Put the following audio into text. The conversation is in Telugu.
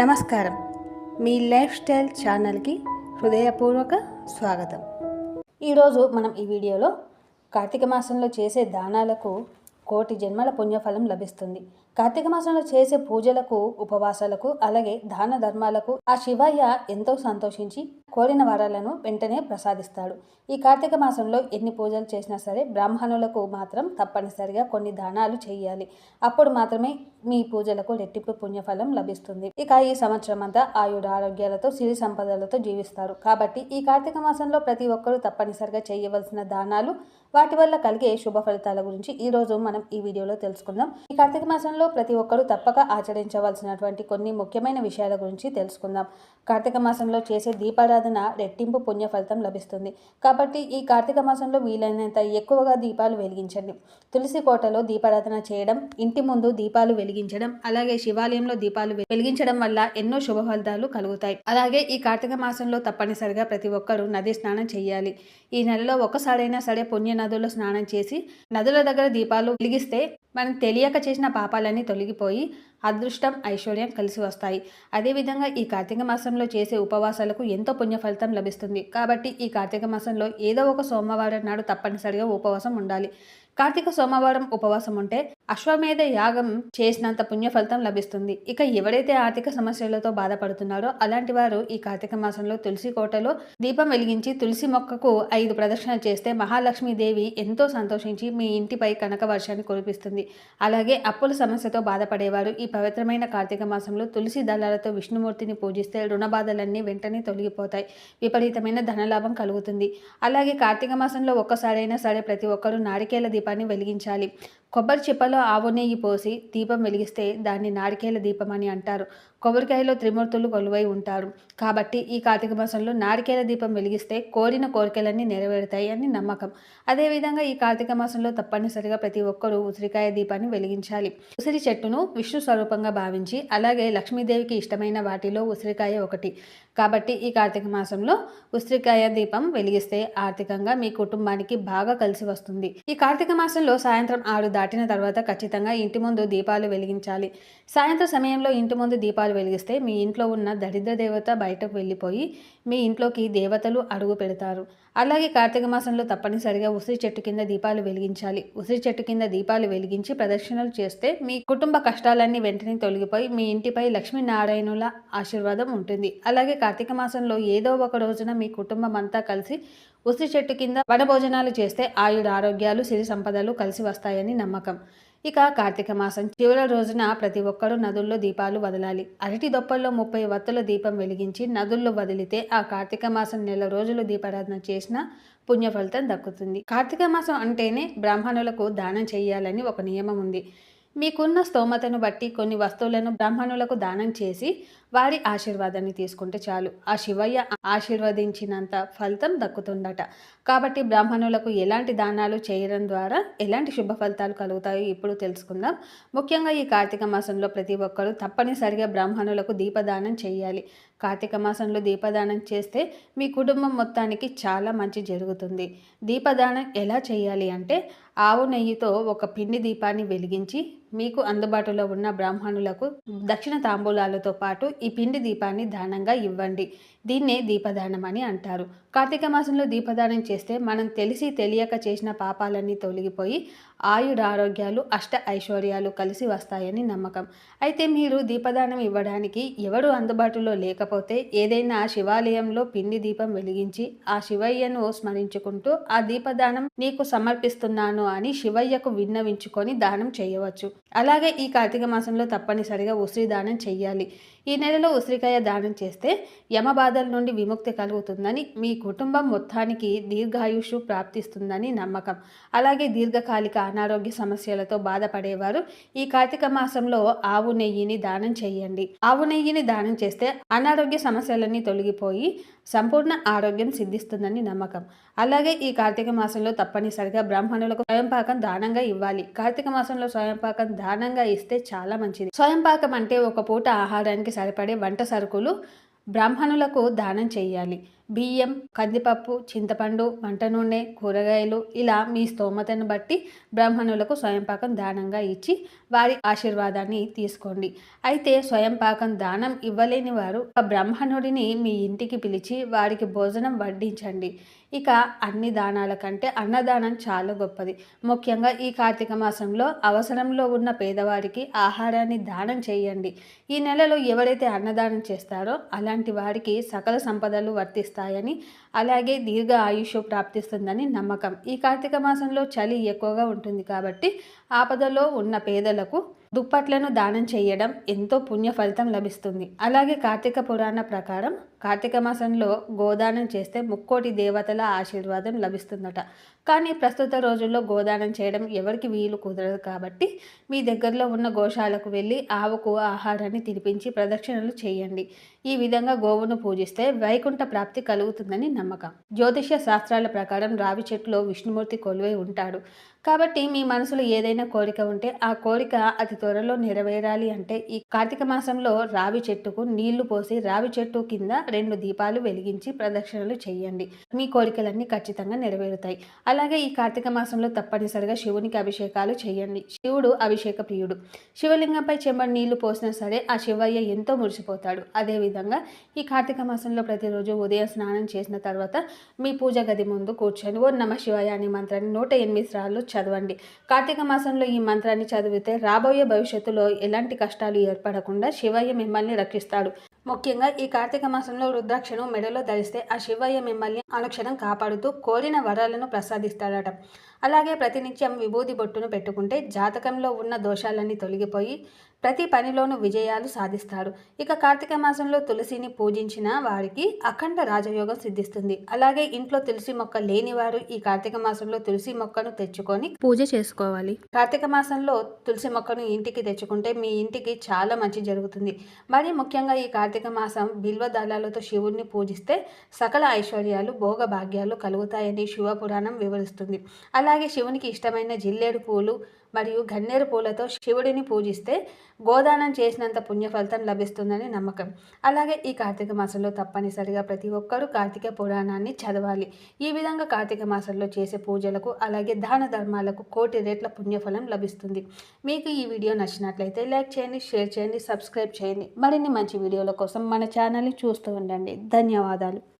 నమస్కారం. మీ లైఫ్ స్టైల్ ఛానల్కి హృదయపూర్వక స్వాగతం. ఈరోజు మనం ఈ వీడియోలో కార్తీక మాసంలో చేసే దానాలకు కోటి జన్మల పుణ్యఫలం లభిస్తుంది. కార్తీక మాసంలో చేసే పూజలకు ఉపవాసాలకు అలాగే దాన ధర్మాలకు ఆ శివయ్య ఎంతో సంతోషించి కోరిన వరాలను వెంటనే ప్రసాదిస్తాడు. ఈ కార్తీక మాసంలో ఎన్ని పూజలు చేసినా సరే బ్రాహ్మణులకు మాత్రం తప్పనిసరిగా కొన్ని దానాలు చేయాలి. అప్పుడు మాత్రమే మీ పూజలకు రెట్టింపు పుణ్యఫలం లభిస్తుంది. ఇక ఈ సంవత్సరం అంతా ఆయుడ ఆరోగ్యాలతో సిరి సంపదలతో జీవిస్తారు. కాబట్టి ఈ కార్తీక మాసంలో ప్రతి ఒక్కరూ తప్పనిసరిగా చేయవలసిన దానాలు వాటి వల్ల కలిగే శుభ ఫలితాల గురించి ఈరోజు మనం ఈ వీడియోలో తెలుసుకుందాం. ఈ కార్తీక మాసంలో ప్రతి ఒక్కరూ తప్పక ఆచరించవలసినటువంటి కొన్ని ముఖ్యమైన విషయాల గురించి తెలుసుకుందాం. కార్తీక మాసంలో చేసే దీపారాధన రెట్టింపు పుణ్య ఫలితం లభిస్తుంది. కాబట్టి ఈ కార్తీక మాసంలో వీలైనంత ఎక్కువగా దీపాలు వెలిగించండి. తులసి కోటలో దీపారాధన చేయడం ఇంటి ముందు దీపాలు వెలిగించడం అలాగే శివాలయంలో దీపాలు వెలిగించడం వల్ల ఎన్నో శుభ ఫలితాలు కలుగుతాయి. అలాగే ఈ కార్తీక మాసంలో తప్పనిసరిగా ప్రతి ఒక్కరూ నది స్నానం చేయాలి. ఈ నెలలో ఒక్కసారైనా సరే పుణ్య నదుల్లో స్నానం చేసి నదుల దగ్గర దీపాలు వెలిగిస్తే మనం తెలియక చేసిన పాపాలన్నీ తొలగిపోయి అదృష్టం ఐశ్వర్యం కలిసి వస్తాయి. అదేవిధంగా ఈ కార్తీక మాసంలో చేసే ఉపవాసాలకు ఎంతో పుణ్య ఫలితం లభిస్తుంది. కాబట్టి ఈ కార్తీక మాసంలో ఏదో ఒక సోమవారం నాడు తప్పనిసరిగా ఉపవాసం ఉండాలి. కార్తీక సోమవారం ఉపవాసం ఉంటే అశ్వమేధ యాగం చేసినంత పుణ్య ఫలితం లభిస్తుంది. ఇక ఎవరైతే ఆర్థిక సమస్యలతో బాధపడుతున్నారో అలాంటి వారు ఈ కార్తీక మాసంలో తులసి కోటలో దీపం వెలిగించి తులసి మొక్కకు ఐదు ప్రదక్షిణ చేస్తే మహాలక్ష్మీదేవి ఎంతో సంతోషించి మీ ఇంటిపై కనక వర్షాన్ని కురిపిస్తుంది. అలాగే అప్పుల సమస్యతో బాధపడేవారు ఈ పవిత్రమైన కార్తీక మాసంలో తులసి దళాలతో విష్ణుమూర్తిని పూజిస్తే రుణ బాధలన్నీ వెంటనే తొలగిపోతాయి. విపరీతమైన ధనలాభం కలుగుతుంది. అలాగే కార్తీక మాసంలో ఒక్కసారైనా సరే ప్రతి ఒక్కరూ నారికేల దీపాన్ని వెలిగించాలి. కొబ్బరి చిప్పలో ఆవు నెయ్యి పోసి దీపం వెలిగిస్తే దాన్ని నారికేల దీపం అని అంటారు. కొబ్బరికాయలో త్రిమూర్తులు కొలువై ఉంటారు. కాబట్టి ఈ కార్తీక మాసంలో నారికేల దీపం వెలిగిస్తే కోరిన కోరికలన్నీ నెరవేరుతాయి అని నమ్మకం. అదేవిధంగా ఈ కార్తీక మాసంలో తప్పనిసరిగా ప్రతి ఒక్కరూ ఉసిరికాయ దీపాన్ని వెలిగించాలి. ఉసిరి చెట్టును విష్ణు స్వరూపంగా భావించి అలాగే లక్ష్మీదేవికి ఇష్టమైన వాటిలో ఉసిరికాయ ఒకటి. కాబట్టి ఈ కార్తీక మాసంలో ఉసిరికాయ దీపం వెలిగిస్తే ఆర్థికంగా మీ కుటుంబానికి బాగా కలిసి వస్తుంది. ఈ కార్తీక మాసంలో సాయంత్రం ఆరు దాటిన తర్వాత ఖచ్చితంగా ఇంటి ముందు దీపాలు వెలిగించాలి. సాయంత్రం సమయంలో ఇంటి ముందు దీపాలు వెలిగిస్తే మీ ఇంట్లో ఉన్న దరిద్ర దేవత బయటకు వెళ్ళిపోయి మీ ఇంట్లోకి దేవతలు అడుగు పెడతారు. అలాగే కార్తీక మాసంలో తప్పనిసరిగా ఉసిరి చెట్టు కింద దీపాలు వెలిగించాలి. ఉసిరి చెట్టు కింద దీపాలు వెలిగించి ప్రదక్షిణలు చేస్తే మీ కుటుంబ కష్టాలన్నీ వెంటనే తొలగిపోయి మీ ఇంటిపై లక్ష్మీనారాయణుల ఆశీర్వాదం ఉంటుంది. అలాగే కార్తీక మాసంలో ఏదో ఒక రోజున మీ కుటుంబం అంతా కలిసి ఉసిరి చెట్టు కింద వనభోజనాలు చేస్తే ఆయుర ఆరోగ్యాలు సిరి సంపదలు కలిసి వస్తాయని నమ్మకం. ఇక కార్తీక మాసం చివరి రోజున ప్రతి ఒక్కరూ నదుల్లో దీపాలు వదలాలి. అరటి దొప్పల్లో ముప్పై వత్తుల దీపం వెలిగించి నదుల్లో వదిలితే ఆ కార్తీక మాసం నెల రోజులు దీపారాధన చేసిన పుణ్య ఫలితం దక్కుతుంది. కార్తీక మాసం అంటేనే బ్రాహ్మణులకు దానం చేయాలని ఒక నియమం ఉంది. మీకున్న స్తోమతను బట్టి కొన్ని వస్తువులను బ్రాహ్మణులకు దానం చేసి వారి ఆశీర్వాదాన్ని తీసుకుంటే చాలు. ఆ శివయ్య ఆశీర్వదించినంత ఫలితం దక్కుతుందట. కాబట్టి బ్రాహ్మణులకు ఎలాంటి దానాలు చేయడం ద్వారా ఎలాంటి శుభ ఫలితాలు కలుగుతాయో ఇప్పుడు తెలుసుకుందాం. ముఖ్యంగా ఈ కార్తీక మాసంలో ప్రతి ఒక్కరూ తప్పనిసరిగా బ్రాహ్మణులకు దీపదానం చేయాలి. కార్తీక మాసంలో దీపదానం చేస్తే మీ కుటుంబం మొత్తానికి చాలా మంచి జరుగుతుంది. దీపదానం ఎలా చేయాలి అంటే ఆవు నెయ్యితో ఒక పిండి దీపాన్ని వెలిగించి మీకు అందుబాటులో ఉన్న బ్రాహ్మణులకు దక్షిణ తాంబూలాలతో పాటు ఈ పిండి దీపాన్ని దానంగా ఇవ్వండి. దీన్నే దీపదానం అని అంటారు. కార్తీక మాసంలో దీపదానం చేస్తే మనం తెలిసి తెలియక చేసిన పాపాలన్నీ తొలగిపోయి ఆయుర ఆరోగ్యాలు అష్ట ఐశ్వర్యాలు కలిసి వస్తాయని నమ్మకం. అయితే మీరు దీపదానం ఇవ్వడానికి ఎవరు అందుబాటులో లేకపోతే ఏదైనా శివాలయంలో పిండి దీపం వెలిగించి ఆ శివయ్యను స్మరించుకుంటూ ఆ దీపదానం నీకు సమర్పిస్తున్నాను అని శివయ్యకు విన్నవించుకొని దానం చేయవచ్చు. అలాగే ఈ కార్తీక మాసంలో తప్పనిసరిగా ఉసిరి దానం చెయ్యాలి. ఈ నెలలో ఉసిరికాయ దానం చేస్తే యమ బాధల నుండి విముక్తి కలుగుతుందని మీ కుటుంబం మొత్తానికి దీర్ఘాయుషు ప్రాప్తిస్తుందని నమ్మకం. అలాగే దీర్ఘకాలిక అనారోగ్య సమస్యలతో బాధపడేవారు ఈ కార్తీక మాసంలో ఆవు నెయ్యిని దానం చేయండి. ఆవు నెయ్యిని దానం చేస్తే అనారోగ్య సమస్యలన్నీ తొలగిపోయి సంపూర్ణ ఆరోగ్యం సిద్ధిస్తుందని నమ్మకం. అలాగే ఈ కార్తీక మాసంలో తప్పనిసరిగా బ్రాహ్మణులకు స్వయంపాకం దానంగా ఇవ్వాలి. కార్తీక మాసంలో స్వయంపాకం దానంగా ఇస్తే చాలా మంచిది. స్వయంపాకం అంటే ఒక పూట ఆహారానికి సరిపడే వంట సరుకులు బ్రాహ్మణులకు దానం చేయాలి. బియ్యం కందిపప్పు చింతపండు వంట నూనె కూరగాయలు ఇలా మీ స్తోమతను బట్టి బ్రాహ్మణులకు స్వయంపాకం దానంగా ఇచ్చి వారి ఆశీర్వాదాన్ని తీసుకోండి. అయితే స్వయంపాకం దానం ఇవ్వలేని వారు ఆ బ్రాహ్మణుడిని మీ ఇంటికి పిలిచి వారికి భోజనం వడ్డించండి. ఇక అన్ని దానాల కంటే అన్నదానం చాలా గొప్పది. ముఖ్యంగా ఈ కార్తీక మాసంలో అవసరంలో ఉన్న పేదవారికి ఆహారాన్ని దానం చేయండి. ఈ నెలలో ఎవరైతే అన్నదానం చేస్తారో అలాంటి వారికి సకల సంపదలు వర్తిస్తాయని అలాగే దీర్ఘ ఆయుష్ ప్రాప్తిస్తుందని నమ్మకం. ఈ కార్తీక మాసంలో చలి ఎక్కువగా ఉంటుంది కాబట్టి ఆపదలో ఉన్న పేదలకు దుప్పట్లను దానం చేయడం ఎంతో పుణ్య ఫలితం లభిస్తుంది. అలాగే కార్తీక పురాణ ప్రకారం కార్తీక మాసంలో గోదానం చేస్తే ముక్కోటి దేవతల ఆశీర్వాదం లభిస్తుందట. కానీ ప్రస్తుత రోజుల్లో గోదానం చేయడం ఎవరికి వీలు కుదరదు కాబట్టి మీ దగ్గరలో ఉన్న గోశాలకు వెళ్ళి ఆవుకు ఆహారాన్ని తినిపించి ప్రదక్షిణలు చేయండి. ఈ విధంగా గోవును పూజిస్తే వైకుంఠ ప్రాప్తి కలుగుతుందని నమ్మకం. జ్యోతిష్య శాస్త్రాల ప్రకారం రావి చెట్టులో విష్ణుమూర్తి కొలువై ఉంటాడు. కాబట్టి మీ మనసులో ఏదైనా కోరిక ఉంటే ఆ కోరిక అతి త్వరలో నెరవేరాలి అంటే ఈ కార్తీక మాసంలో రావి చెట్టుకు నీళ్ళు పోసి రావి చెట్టు కింద రెండు దీపాలు వెలిగించి ప్రదక్షిణలు చేయండి. మీ కోరికలన్నీ ఖచ్చితంగా నెరవేరుతాయి. అలాగే ఈ కార్తీక మాసంలో తప్పనిసరిగా శివునికి అభిషేకాలు చేయండి. శివుడు అభిషేక ప్రియుడు. శివలింగంపై చెంబడి నీళ్ళు పోసినా సరే ఆ శివయ్య ఎంతో మురిసిపోతాడు. అదేవిధంగా ఈ కార్తీక మాసంలో ప్రతిరోజు ఉదయం స్నానం చేసిన తర్వాత మీ పూజ గది ముందు కూర్చొని ఓ నమ శివయ్య అనే మంత్రాన్ని నూట ఎనిమిది సార్లు చదవండి. కార్తీక మాసంలో ఈ మంత్రాన్ని చదివితే రాబోయే భవిష్యత్తులో ఎలాంటి కష్టాలు ఏర్పడకుండా శివయ్య మిమ్మల్ని రక్షిస్తాడు. ముఖ్యంగా ఈ కార్తీక మాసంలో రుద్రాక్షను మెడలో ధరిస్తే ఆ శివయ్య మిమ్మల్ని అనుక్షణం కాపాడుతూ కోరిన వరాలను ప్రసాదిస్తాడట. అలాగే ప్రతినిత్యం విభూది బొట్టును పెట్టుకుంటే జాతకంలో ఉన్న దోషాలన్నీ తొలగిపోయి ప్రతి పనిలోనూ విజయాలు సాధిస్తారు ఇక కార్తీక మాసంలో తులసిని పూజించిన వారికి అఖండ రాజయోగం సిద్ధిస్తుంది. అలాగే ఇంట్లో తులసి మొక్క లేని వారు ఈ కార్తీక మాసంలో తులసి మొక్కను తెచ్చుకొని పూజ చేసుకోవాలి. కార్తీక మాసంలో తులసి మొక్కను ఇంటికి తెచ్చుకుంటే మీ ఇంటికి చాలా మంచి జరుగుతుంది. మరి ముఖ్యంగా ఈ కార్తీక మాసం బిల్వ దళాలతో శివుణ్ణి పూజిస్తే సకల ఐశ్వర్యాలు భోగ భాగ్యాలు కలుగుతాయని శివపురాణం వివరిస్తుంది. అలాగే శివునికి ఇష్టమైన జిల్లేడు పూలు మరియు గన్నేరు పూలతో శివుడిని పూజిస్తే గోదానం చేసినంత పుణ్య ఫలితం లభిస్తుందని నమ్మకం. అలాగే ఈ కార్తీక మాసంలో తప్పనిసరిగా ప్రతి ఒక్కరూ కార్తీక పురాణాన్ని చదవాలి. ఈ విధంగా కార్తీక మాసంలో చేసే పూజలకు అలాగే దాన ధర్మాలకు కోటి రేట్ల పుణ్యఫలం లభిస్తుంది. మీకు ఈ వీడియో నచ్చినట్లయితే లైక్ చేయండి షేర్ చేయండి సబ్స్క్రైబ్ చేయండి. మరిన్ని మంచి వీడియోల కోసం మన ఛానల్ని చూస్తూ ఉండండి. ధన్యవాదాలు.